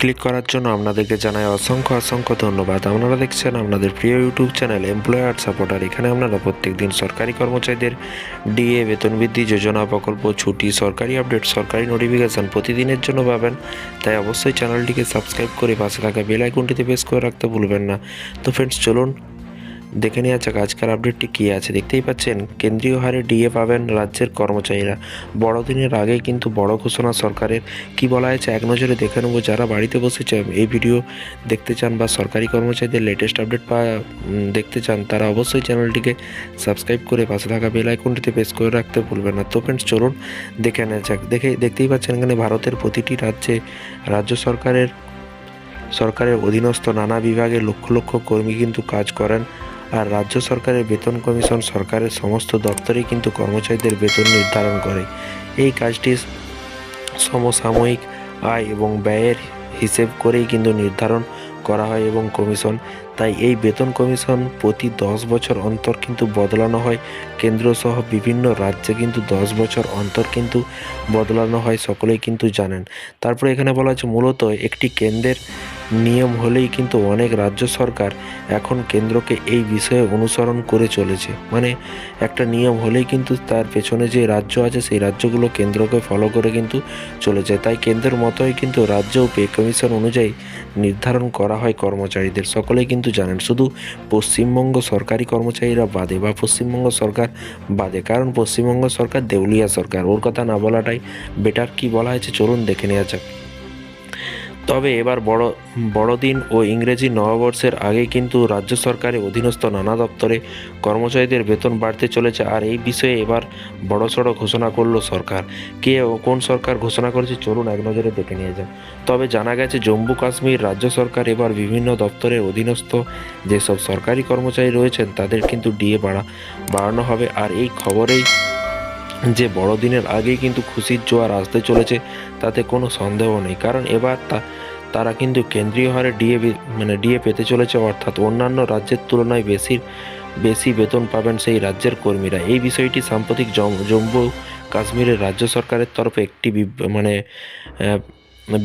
Click করার জন্য আপনাদেরকে জানাই অসংখ্য অসংখ্য ধন্যবাদ। আপনারা দেখছেন আপনাদের প্রিয় ইউটিউব চ্যানেল এমপ্লয়ার সাপোর্টার এখানে আপনারা প্রত্যেক দিন সরকারি কর্মচারীদের ডিএ বেতন বৃদ্ধি, যোজনা প্রকল্প, ছুটি, সরকারি আপডেট সরকারি নোটিফিকেশান প্রতিদিনের জন্য পাবেন। তাই অবশ্যই চ্যানেলটিকে সাবস্ক্রাইব করে পাশে থাকা বেল আইকনটিতে প্রেস করে রাখতে ভুলবেন না। তো ফ্রেন্ডস চলুন দেখে নেওয়া যাক, আজকের আপডেটটি কী আছে। দেখতেই পাচ্ছেন, কেন্দ্রীয় হারে ডিএ পাবেন রাজ্যের কর্মচারীরা। বড়দিনের আগে কিন্তু বড় ঘোষণা সরকারের। কি বলা হয়েছে, এক নজরে দেখে নেব যারা বাড়িতে বসে চান এই ভিডিও দেখতে চান বা সরকারি কর্মচারীদের লেটেস্ট আপডেট পা দেখতে চান, তারা অবশ্যই চ্যানেলটিকে সাবস্ক্রাইব করে পাশে থাকা বেল আইকনটিতে প্রেস করে রাখতে ভুলবেন না। তো ফ্রেন্ডস চলুন দেখে নেওয়া যাক। দেখে, দেখতেই পাচ্ছেন এখানে ভারতের প্রতিটি রাজ্যে, রাজ্য সরকারের সরকারের অধীনস্থ নানা বিভাগে লক্ষ লক্ষ কর্মী কিন্তু কাজ করেন। আর রাজ্য সরকারের বেতন কমিশন সরকারের সমস্ত দপ্তরেই কিন্তু কর্মচারীদের বেতন নির্ধারণ করে। এই কাজটি সমসাময়িক আয় এবং ব্যয়ের হিসেব করেই কিন্তু নির্ধারণ করা হয় এবং কমিশন তাই এই বেতন কমিশন প্রতি দশ বছর অন্তর কিন্তু বদলানো হয়। কেন্দ্র সহ বিভিন্ন রাজ্যে কিন্তু দশ বছর অন্তর কিন্তু বদলানো হয়, সকলেই কিন্তু জানেন। তারপরে এখানে বলা আছে মূলত একটি কেন্দ্রের নিয়ম হলেই কিন্তু অনেক রাজ্য সরকার এখন কেন্দ্রকে এই বিষয়ে অনুসরণ করে চলেছে। মানে একটা নিয়ম হলেই কিন্তু তার পেছনে যে রাজ্য আছে, সেই রাজ্যগুলো কেন্দ্রকে ফলো করে কিন্তু চলেছে। তাই কেন্দ্রের মতোই কিন্তু রাজ্যও পে কমিশন অনুযায়ী নির্ধারণ করা হয় কর্মচারীদের। সকলেই কিন্তু জানেন, শুধু পশ্চিমবঙ্গ সরকারি কর্মচারীরা বাদে বা পশ্চিমবঙ্গ সরকার বাদে, কারণ পশ্চিমবঙ্গ সরকার দেউলিয়া সরকার। ওর কথা না বলাটাই বেটার কি বলা হয়েছে? চলুন দেখে নেওয়া যাক। তবে এবার বড়, বড়দিন ও ইংরেজি নববর্ষের আগে কিন্তু রাজ্য সরকারের অধীনস্থ নানা দপ্তরে কর্মচারীদের বেতন বাড়তে চলেছে আর এই বিষয়ে এবার বড়সড় ঘোষণা করল সরকার। কে ও কোন সরকার ঘোষণা করেছে চলুন এক নজরে দেখে নিয়ে যান তবে জানা গেছে, জম্মু কাশ্মীর রাজ্য সরকার এবার বিভিন্ন দপ্তরের অধীনস্থ যেসব সরকারি কর্মচারী রয়েছেন তাদের কিন্তু ডিএ বাড়া, বাড়ানো হবে। আর এই খবরেই যে বড়দিনের আগেই কিন্তু খুশির জোয়ার আসতে চলেছে, তাতে কোনো সন্দেহ নেই। কারণ এবার তা, তারা কিন্তু কেন্দ্রীয় হারে ডিএ মানে ডিএ পেতে চলেছে, অর্থাৎ অন্যান্য রাজ্যের তুলনায় বেশি বেশি বেতন পাবেন সেই রাজ্যের কর্মীরা। এই বিষয়টি সাম্প্রতিক জম্মু কাশ্মীরের রাজ্য সরকারের তরফে একটি মানে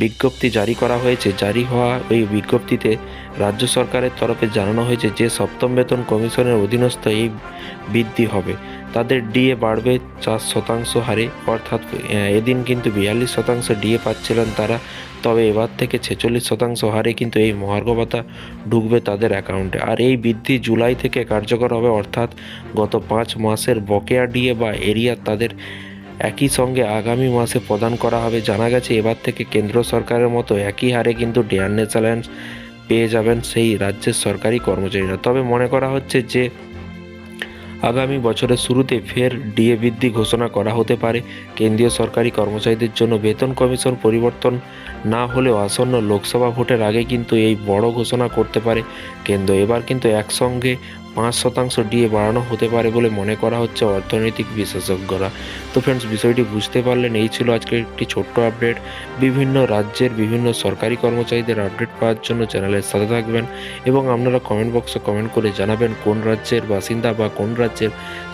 বিজ্ঞপ্তি জারি করা হয়েছে। জারি হওয়া ওই বিজ্ঞপ্তিতে রাজ্য সরকারের তরফে জানানো হয়েছে যে, সপ্তম বেতন কমিশনের অধীনস্থ এই বৃদ্ধি হবে। তাদের ডিএ বাড়বে চার শতাংশ হারে, অর্থাৎ এদিন কিন্তু বিয়াল্লিশ শতাংশ ডিএ পাচ্ছিলেন তারা, তবে এবার থেকে ছেচল্লিশ শতাংশ হারে কিন্তু এই মহার্ঘ ভাতা ঢুকবে তাদের অ্যাকাউন্টে। আর এই বৃদ্ধি জুলাই থেকে কার্যকর হবে, অর্থাৎ গত পাঁচ মাসের বকেয়া ডিএ বা এরিয়া তাদের একই সঙ্গে আগামী মাসে প্রদান করা হবে। জানা গেছে, এবার থেকে কেন্দ্র সরকারের মতো একই হারে কিন্তু ডেয়ারনেস অ্যালায়েন্স পেয়ে যাবেন সেই রাজ্যের সরকারি কর্মচারীরা। তবে মনে করা হচ্ছে যে, আগামী বছরের শুরুতে ফের ডিএ বৃদ্ধি ঘোষণা করা হতে পারে। কেন্দ্রীয় সরকারি কর্মচারীদের জন্য বেতন কমিশন পরিবর্তন না হলেও আসন্ন লোকসভা ভোটের আগে কিন্তু এই বড় ঘোষণা করতে পারে কেন্দ্র। এবার কিন্তু একসঙ্গে পাঁচ শতাংশ ডিএ বাড়ানো হতে পারে বলে মনে করা হচ্ছে অর্থনৈতিক বিশেষজ্ঞরা। তো ফ্রেন্ডস বিষয়টি বুঝতে পারলেন, এই ছিল আজকের একটি ছোট্ট আপডেট বিভিন্ন রাজ্যের বিভিন্ন সরকারি কর্মচারীদের আপডেট পাওয়ার জন্য চ্যানেলের সাথে থাকবেন এবং আপনারা কমেন্ট বক্সে কমেন্ট করে জানাবেন কোন রাজ্যের বাসিন্দা বা কোন রাজ্যের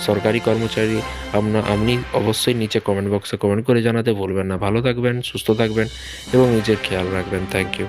সরকারি কর্মচারী। আপনা, আপনি অবশ্যই নিচে কমেন্ট বক্সে কমেন্ট করে জানাতে ভুলবেন না। ভালো থাকবেন, সুস্থ থাকবেন এবং নিজের খেয়াল রাখবেন। Thank you